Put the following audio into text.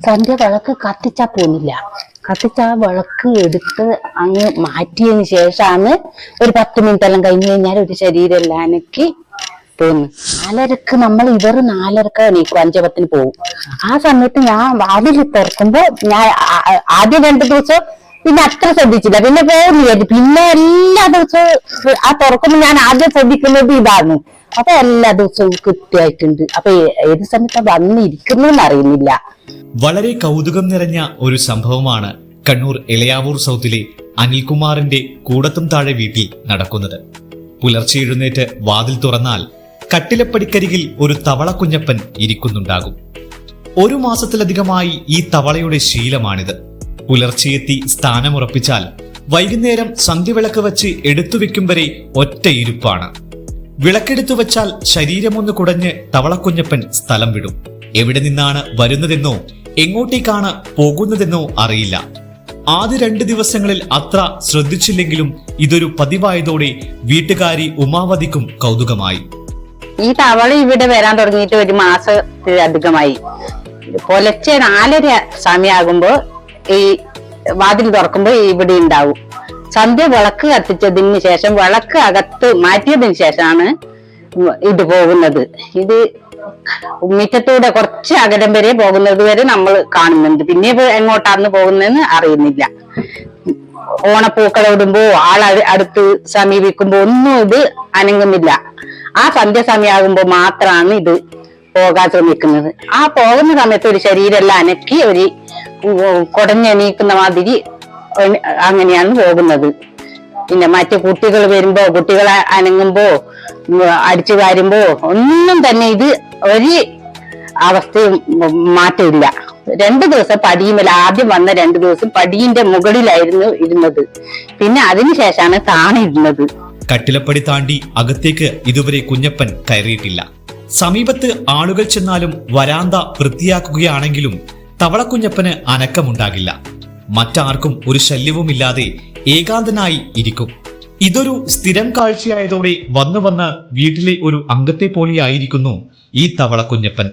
സന്ധ്യ വിളക്ക് കത്തിച്ചാ പോന്നില്ല. കത്തിച്ച വിളക്ക് എടുത്ത് അങ്ങ് മാറ്റിയതിന് ശേഷമാണ് ഒരു പത്ത് മിനിറ്റ് എല്ലാം കഴിഞ്ഞ് കഴിഞ്ഞാൽ ഒരു ശരീരം എല്ലാം അനക്കി പോന്നു. നാലരക്ക് നമ്മൾ ഇവർ നാലരക്ക് എണീക്കും അഞ്ചു പത്തിന് പോകും ആ സമയത്ത് ഞാൻ വാതിൽ തുറക്കുമ്പോ ഞാൻ ആദ്യം രണ്ടു ദിവസം പിന്നെ അത്ര ശ്രദ്ധിച്ചില്ല. പിന്നെ പോകുന്നില്ല പിന്നെ എല്ലാ ദിവസവും ആ തുറക്കുമ്പോ ഞാൻ ആദ്യം ശ്രദ്ധിക്കുന്നത് ഇതാണ്. അപ്പൊ എല്ലാ ദിവസവും കൃത്യമായിട്ടുണ്ട്. അപ്പൊ ഏത് സമയത്ത് വന്നിരിക്കുന്നതെന്ന് അറിയുന്നില്ല. വളരെ കൗതുകം നിറഞ്ഞ ഒരു സംഭവമാണ് കണ്ണൂർ ഇളയാവൂർ സൗത്തിലെ അനിൽകുമാറിന്റെ കൂടത്തും താഴെ വീട്ടിൽ നടക്കുന്നത്. പുലർച്ചെ എഴുന്നേറ്റ് വാതിൽ തുറന്നാൽ കട്ടിലപ്പടിക്കരികിൽ ഒരു തവള കുഞ്ഞപ്പൻ ഇരിക്കുന്നുണ്ടാകും. ഒരു മാസത്തിലധികമായി ഈ തവളയുടെ ശീലമാണിത്. പുലർച്ചെയെത്തി സ്ഥാനമുറപ്പിച്ചാൽ വൈകുന്നേരം സന്ധ്യവിളക്ക് വച്ച് എടുത്തുവെക്കും വരെ ഒറ്റ ഇരുപ്പാണ്. വിളക്കെടുത്തു വച്ചാൽ ശരീരമൊന്ന് കുടഞ്ഞ് തവളക്കുഞ്ഞപ്പൻ സ്ഥലം വിടും. എവിടെ നിന്നാണ് വരുന്നതെന്നോ എങ്ങോട്ടേക്കാണ് പോകുന്നതെന്നോ അറിയില്ല. ആദ്യ രണ്ട് ദിവസങ്ങളിൽ അത്ര ശ്രദ്ധിച്ചില്ലെങ്കിലും ഇതൊരു പതിവായതോടെ വീട്ടുകാരി ഉമാവതിക്കും കൗതുകമായി. ഈ തവള ഇവിടെ വരാൻ തുടങ്ങിയിട്ട് ഒരു മാസത്തിലധികമായി പുലർച്ചെ നാലര സമയമാകുമ്പോ ഈ വാതിൽ തുറക്കുമ്പോ ഇവിടെ ഉണ്ടാവും. സന്ധ്യ വിളക്ക് കത്തിച്ചതിന് ശേഷം വിളക്ക് അകത്ത് മാറ്റിയതിന് ശേഷമാണ് ഇത് പോകുന്നത്. ഇത് മുറ്റത്തൂടെ കുറച്ച് അകലം വരെ പോകുന്നത് വരെ നമ്മൾ കാണുന്നുണ്ട്. പിന്നെ എങ്ങോട്ടാന്ന് പോകുന്നതെന്ന് അറിയുന്നില്ല. ഓണപ്പൂക്കളോടുമ്പോ ആൾ അടുത്ത് സമീപിക്കുമ്പോ ഒന്നും ഇത് അനങ്ങുന്നില്ല. ആ സന്ധ്യ സമയമാകുമ്പോ മാത്രമാണ് ഇത് പോകാൻ ശ്രമിക്കുന്നത്. ആ പോകുന്ന സമയത്ത് ഒരു ശരീരമെല്ലാം അനക്കി ഒരു കുടഞ്ഞ കുടഞ്ഞെണീക്കുന്ന മാതിരി അങ്ങനെയാണ് പോകുന്നത്. പിന്നെ മറ്റു കുട്ടികൾ വരുമ്പോ കുട്ടികൾ അനങ്ങുമ്പോ അടിച്ചു വാരുമ്പോ ഒന്നും തന്നെ ഇത് ഒരു അവസ്ഥയും മാറ്റമില്ല. രണ്ടു ദിവസം പടിയുമല്ല ആദ്യം വന്ന രണ്ടു ദിവസം പടിയിന്റെ മുകളിലായിരുന്നു ഇരുന്നത്. പിന്നെ അതിനുശേഷമാണ് താണിരുന്നത് കട്ടിലപ്പടി താണ്ടി അകത്തേക്ക് ഇതുവരെ കുഞ്ഞപ്പൻ കയറിയിട്ടില്ല. സമീപത്ത് ആളുകൾ ചെന്നാലും വരാന്ത വൃത്തിയാക്കുകയാണെങ്കിലും തവളക്കുഞ്ഞപ്പന് അനക്കമുണ്ടാകില്ല. മറ്റാർക്കും ഒരു ശല്യവുമില്ലാതെ ഏകാന്തനായി ഇരിക്കും. ഇതൊരു സ്ഥിരം കാഴ്ചയായതോടെ വന്നു വന്ന് വീട്ടിലെ ഒരു അംഗത്തെ പോലെയായിരിക്കുന്നു ഈ തവളക്കുഞ്ഞപ്പൻ.